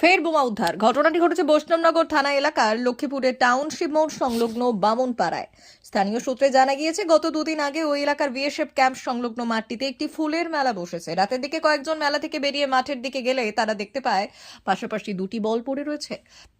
ফের বোমা উদ্ধার। ঘটনাটি ঘটেছে বৈষ্ণবনগর থানা এলাকার লক্ষ্মীপুরের টাউনশিপ মোড় সংলগ্ন বামনপাড়ায়। স্থানীয় সূত্রে জানা গিয়েছে, গত দুদিন আগে ওই এলাকার বিএসএফ ক্যাম্প সংলগ্ন মাঠটিতে একটি ফুলের মেলা বসেছে। রাতের দিকে কয়েকজন মেলা থেকে বেরিয়ে মাঠের দিকে গেলে তারা দেখতে পায়, পাশাপাশি দুটি বল পড়ে রয়েছে।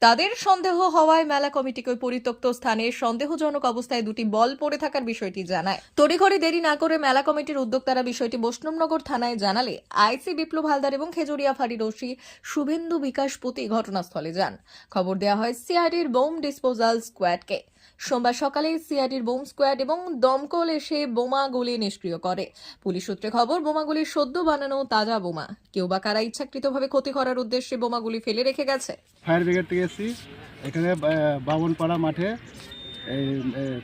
তাদের সন্দেহ হওয়ায় মেলা কমিটিকে ওই পরিত্যক্ত স্থানে সন্দেহজনক অবস্থায় দুটি বল পড়ে থাকার বিষয়টি জানায়। তড়িঘড়ি দেরি না করে মেলা কমিটির উদ্যোক্তারা বিষয়টি বৈষ্ণবনগর থানায় জানালে, আইসি বিপ্লব হালদার এবং খেজুরিয়া ফাঁড়ির ওসি শুভেন্দু বিকাশপতি ঘটনাস্থলে যান। খবর দেওয়া হয় সিআরডির বোম ডিসপোজাল স্কোয়াডকে। সোমবার সকালে সিআরডির বোম স্কোয়াড এবং দমকল এসে বোমাগুলি নিষ্ক্রিয় করে। পুলিশ সূত্রে খবর বোমাগুলি সদ্য বানানো তাজা বোমা। কেউ বা কারা ইচ্ছাকৃতভাবে ক্ষতি করার উদ্দেশ্যে বোমাগুলি ফেলে রেখে গেছে? ফায়ার ব্রিগেড থেকে এসেছি। এখানে আহ, বামনপাড়া মাঠে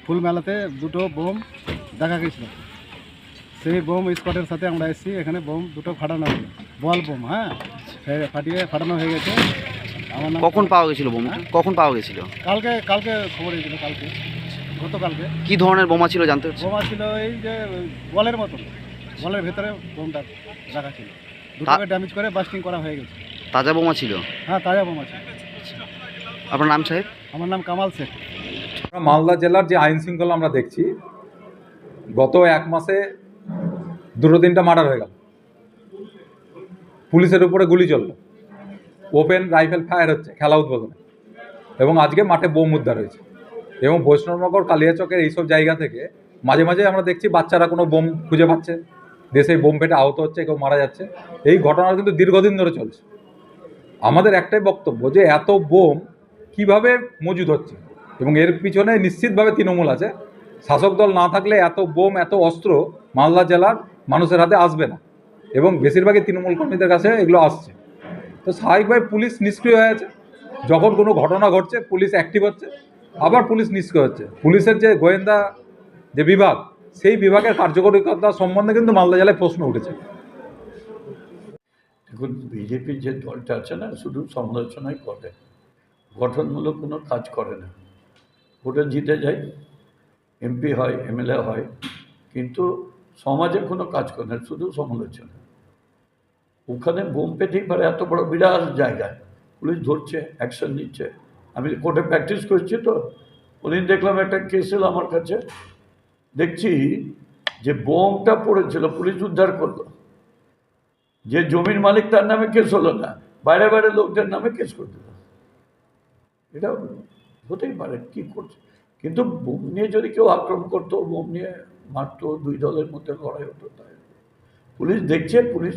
ফুল মেলাতে দুটো বোম দেখা গেছিল। সেই বোম স্কোয়াডের সাথে আমরা এসেছি। এখানে বোম দুটো ফাটানো বল বোম হ্যাঁ? ফাটিয়ে ফাটানো হয়ে গেছে। আমার নাম কখন পাওয়া গেছিল বোমা? কখন পাওয়া গেছিল? কালকে কালকে খবর হয়েছিল কালকে। গতকালকে। কি ধরনের বোমা ছিল জানতে পারছি? বোমা ছিল এই যে বলের মতন। বলের ভেতরে বোমটা রাখা ছিল। দুটোকে ড্যামেজ করে বাস্টিং করা হয়ে গেছে। তাজা বোমা ছিল? হ্যাঁ তাজা বোমা ছিল। আপনার নাম সাহেব? আমার নাম কামাল শেখ। আমরা মালদা জেলার যে আইন শৃঙ্খলা আমরা দেখছি গত এক মাসে দুটো তিনটা মার্ডার হয়ে গেল। পুলিশের উপরে গুলি চলল। ওপেন রাইফেল ফায়ার হচ্ছে, খেলা উদ্বোধনে। এবং আজকে মাঠে বোম উদ্ধার হয়েছে। এবং বৈষ্ণবনগর, কালিয়াচকের এইসব জায়গা থেকে মাঝে মাঝে আমরা দেখছি বাচ্চারা কোনো বোম খুঁজে পাচ্ছে। দেশে বোম ফেটে আহত হচ্ছে, কেউ মারা যাচ্ছে। এই ঘটনা কিন্তু দীর্ঘদিন ধরে চলছে। আমাদের একটাই বক্তব্য যে এত বোম কীভাবে মজুদ হচ্ছে? এবং এর পিছনে নিশ্চিতভাবে তৃণমূল আছে। শাসক দল না থাকলে এত বোম, এত অস্ত্র মালদা জেলার মানুষের হাতে আসবে না। এবং বেশিরভাগই তৃণমূল কর্মীদের কাছে এগুলো আসছে। তো স্বাভাবিকভাবে পুলিশ নিষ্ক্রিয় হয়ে আছে। যখন কোনো ঘটনা ঘটছে, পুলিশ অ্যাক্টিভ হচ্ছে। আবার পুলিশ নিষ্ক্রিয় হচ্ছে। পুলিশের যে গোয়েন্দা যে বিভাগ, সেই বিভাগের কার্যকরিতা সম্বন্ধে কিন্তু মালদা জেলায় প্রশ্ন উঠেছে। দেখুন, বিজেপির যে দলটা আছে না, শুধু সমালোচনাই করে। গঠনমূলক কোনো কাজ করে না। ভোটে জিতে যায়, এমপি হয়, এমএলএ হয়, কিন্তু সমাজে কোনো কাজ করে না, শুধু সমালোচনা। ওখানে বোম পেতেই পারে, এত বড় বিরাট জায়গায় পুলিশ ধরছে অ্যাকশন নিচ্ছে। আমি কোর্টে প্র্যাকটিস করছি তো। ওদিন দেখলাম একটা কেস এলো আমার কাছে। দেখছি যে বোমটা পড়েছিল, পুলিশ উদ্ধার করল। যে জমির মালিক তার নামে কেস হলো না, বাইরে বাইরে লোকদের নামে কেস করে দিল। এটা হতেই পারে, কি করছে? কিন্তু বোম নিয়ে যদি কেউ আক্রমণ করতো, বোম নিয়ে মারতো, দুই দলের মধ্যে লড়াই হতো তাই। পুলিশ দেখছে, পুলিশ